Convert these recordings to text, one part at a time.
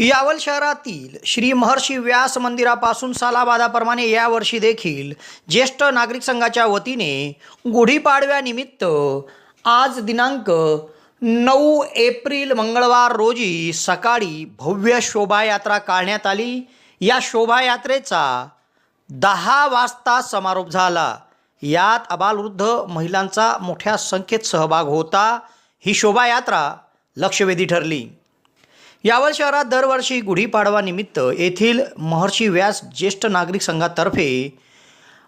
यावल शहरातील श्री महर्षी व्यास मंदिरापासून सालाबादाप्रमाणे यावर्षी देखील ज्येष्ठ नागरिक संघाच्या वतीने गुढीपाडव्यानिमित्त आज दिनांक नऊ एप्रिल मंगळवार रोजी सकाळी भव्य शोभायात्रा काढण्यात आली. या शोभायात्रेचा दहा वाजता समारोप झाला. यात अबालवृद्ध महिलांचा मोठ्या संख्येत सहभाग होता. ही शोभायात्रा लक्षवेधी ठरली. यावल शहरात दरवर्षी गुढीपाडवानिमित्त येथील महर्षी व्यास ज्येष्ठ नागरिक संघातर्फे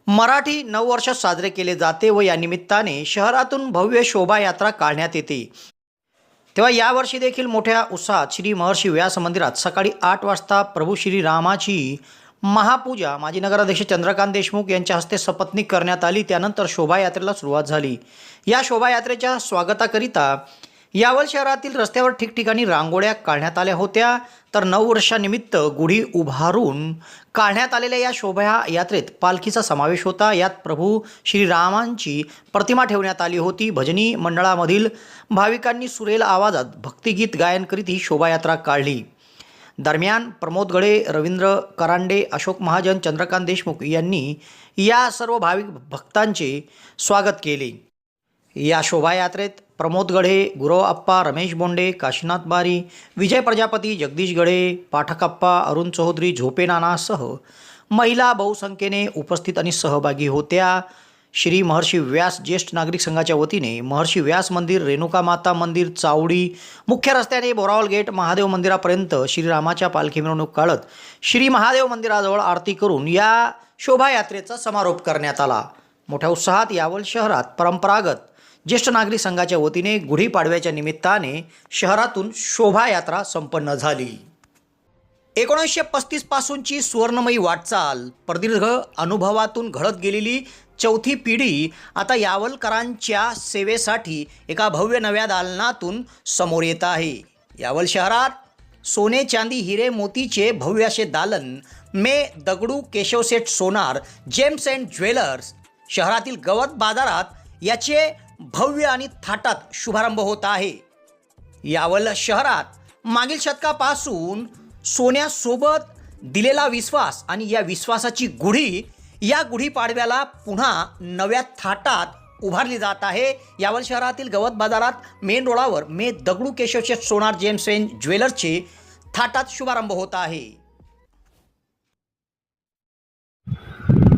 मराठी नववर्ष साजरे केले जाते व या निमित्ताने शहरातून भव्य शोभायात्रा काढण्यात येते. तेव्हा यावर्षी देखील मोठ्या उत्साहात श्री महर्षी व्यास मंदिरात सकाळी आठ वाजता प्रभू श्रीरामाची महापूजा माजी नगराध्यक्ष चंद्रकांत देशमुख यांच्या हस्ते सपत्नीक करण्यात आली. त्यानंतर शोभायात्रेला सुरुवात झाली. या शोभायात्रेच्या स्वागताकरिता यावल शहरातील रस्त्यावर ठिकठिकाणी रांगोळ्या काढण्यात आल्या होत्या. तर नववर्षानिमित्त गुढी उभारून काढण्यात आलेल्या या शोभा यात्रेत पालखीचा समावेश होता. यात प्रभू श्रीरामांची प्रतिमा ठेवण्यात आली होती. भजनी मंडळामधील भाविकांनी सुरेल आवाजात भक्तिगीत गायन करीत ही शोभायात्रा काढली. दरम्यान प्रमोद गडे रवींद्र करांडे अशोक महाजन चंद्रकांत देशमुख यांनी या सर्व भाविक भक्तांचे स्वागत केले. या शोभायात्रेत प्रमोद गढे गुरव आप्पा रमेश बोंडे काशीनाथ बारी विजय प्रजापती जगदीश गडे पाठकप्पा अरुण चौधरी झोपे नानासह महिला बहुसंख्येने उपस्थित आणि सहभागी होत्या. श्री महर्षी व्यास ज्येष्ठ नागरिक संघाच्या वतीने महर्षी व्यास मंदिर रेणुका माता मंदिर चावडी मुख्य रस्त्याने बोरावल गेट महादेव मंदिरापर्यंत श्रीरामाच्या पालखी मिरवणूक काढत श्री महादेव मंदिराजवळ आरती करून या शोभायात्रेचा समारोप करण्यात आला. मोठ्या उत्साहात यावल शहरात परंपरागत ज्येष्ठ नागरिक संघाच्या वतीने गुढीपाडव्याच्या निमित्ताने शहरातून शोभायात्रा संपन्न झाली. एकोणीसशे पस्तीस पासूनची सुवर्णमयी वाटचाल प्रदीर्घ अनुभवातून घडत गेलेली चौथी पिढी आता यावलकरांच्या सेवेसाठी एका भव्य नव्या दालनातून समोर येत आहे. यावल शहरात सोने चांदी हिरे मोतीचे भव्य असे दालन मे Dagdu Keshavseth Sonar gems and jewellers शहरातील गवत बाजारात याचे भव्य आणि थाटात शुभारंभ होत आहे. यावल शहरात मागील शतकापासून सोन्यासोबत दिलेला विश्वास आणि या विश्वासाची गुढी या गुढीपाडव्याला पुन्हा नव्या थाटात उभारली जात आहे. यावल शहरातील गवत बाजारात मेन रोडावर मे दगडू केशवशेठ सोनार जेम्स एन ज्वेलर्सचे थाटात शुभारंभ होत आहे.